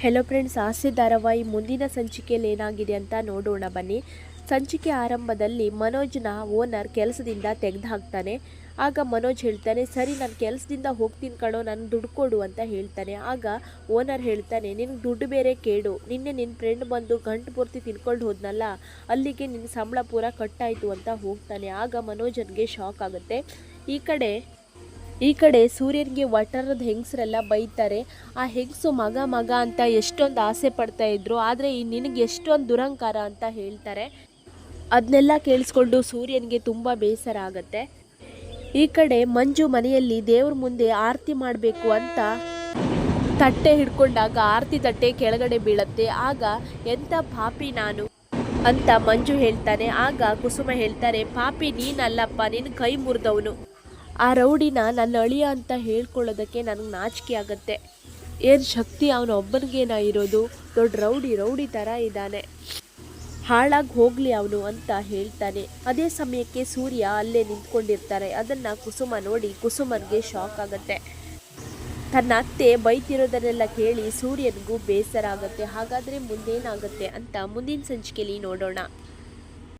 Hello friends ಆಸೆ ಧಾರಾವಾಹಿ ಮುಂದಿನ ಸಂಚಿಕೆಯಲ್ಲಿ ಏನಾಗಿದೆ ಅಂತ ನೋಡೋಣ ಬನ್ನಿ. ಸಂಚಿಕೆ ಆರಂಭದಲ್ಲಿ ಮನೋಜ್ನ ಓನರ್ ಕೆಲಸದಿಂದ ತೆಗೆದು ಹಾಕ್ತಾನೆ ಆಗ ಮನೋಜ್ ಹೇಳ್ತಾನೆ, ಸರಿ, ನಾನು ಕೆಲಸದಿಂದ ಹೋಗ್ತೀನಿ ಕಣೋ, ನಾನು ದುಡ್ಡು ಕೊಡು ಅಂತ ಹೇಳ್ತಾನೆ. ಆಗ ಓನರ್ ಹೇಳ್ತಾನೆ ನಿನಗೆ ದುಡ್ಡು ಬೇರೆ ಕೇಡು. ನಿನ್ನೆ ನಿನ್ನ ಫ್ರೆಂಡ್ ಬಂದು ಗಂಟು ಪೂರ್ತಿ ತಿನ್ಕೊಂಡು ಹೋದ್ನಲ್ಲ, ಅಲ್ಲಿಗೆ ನಿನ್ನ ಸಂಬಳ ಪೂರ ಕಟ್ಟಾಯಿತು ಅಂತ ಹೋಗ್ತಾನೆ. ಆಗ ಮನೋಜನ್ಗೆ ಶಾಕ್ ಆಗುತ್ತೆ. ಈ ಕಡೆ ಈ ಕಡೆ ಸೂರ್ಯನಿಗೆ ವಟರದ ಹೆಂಗಸರೆಲ್ಲ ಬೈತಾರೆ, ಆ ಹೆಂಗಸು ಮಗ ಮಗ ಅಂತ ಎಷ್ಟೊಂದು ಆಸೆ ಪಡ್ತಾ ಇದ್ರು, ಆದರೆ ಈ ನಿನಗೆ ಎಷ್ಟೊಂದು ದುರಂಕಾರ ಅಂತ ಹೇಳ್ತಾರೆ. ಅದನ್ನೆಲ್ಲ ಕೇಳಿಸ್ಕೊಂಡು ಸೂರ್ಯನಿಗೆ ತುಂಬ ಬೇಸರ ಆಗುತ್ತೆ. ಈ ಕಡೆ ಮಂಜು ಮನೆಯಲ್ಲಿ ದೇವ್ರ ಮುಂದೆ ಆರತಿ ಮಾಡಬೇಕು ಅಂತ ತಟ್ಟೆ ಹಿಡ್ಕೊಂಡಾಗ ಆರತಿ ತಟ್ಟೆ ಕೆಳಗಡೆ ಬೀಳತ್ತೆ. ಆಗ ಎಂಥ ಪಾಪಿ ನಾನು? ಅಂತ ಮಂಜು ಹೇಳ್ತಾನೆ. ಆಗ ಕುಸುಮ ಹೇಳ್ತಾರೆ, ಪಾಪಿ ನೀನಲ್ಲಪ್ಪ ನಿನ್ನ ಕೈ ಮುರಿದವನು. ಆ ರೌಡಿನ ನನ್ನ ಅಳಿಯ ಅಂತ ಹೇಳ್ಕೊಳ್ಳೋದಕ್ಕೆ ನನಗೆ ನಾಚಿಕೆ ಆಗುತ್ತೆ. ಏನು ಶಕ್ತಿ ಅವನ ಒಬ್ಬನಿಗೇನ ಇರೋದು? ದೊಡ್ಡ ರೌಡಿ ರೌಡಿ ಥರ ಇದ್ದಾನೆ. ಹಾಳಾಗಿ ಹೋಗಲಿ ಅವನು ಅಂತ ಹೇಳ್ತಾನೆ. ಅದೇ ಸಮಯಕ್ಕೆ ಸೂರ್ಯ ಅಲ್ಲೇ ನಿಂತ್ಕೊಂಡಿರ್ತಾರೆ. ಅದನ್ನು ಕುಸುಮ ನೋಡಿ ಕುಸುಮನಿಗೆ ಶಾಕ್ ಆಗುತ್ತೆ. ತನ್ನ ಅತ್ತೆ ಬೈತಿರೋದನ್ನೆಲ್ಲ ಕೇಳಿ ಸೂರ್ಯನಿಗೂ ಬೇಸರ ಆಗುತ್ತೆ. ಹಾಗಾದರೆ ಮುಂದೇನಾಗುತ್ತೆ ಅಂತ ಮುಂದಿನ ಸಂಚಿಕೆಯಲ್ಲಿ ನೋಡೋಣ.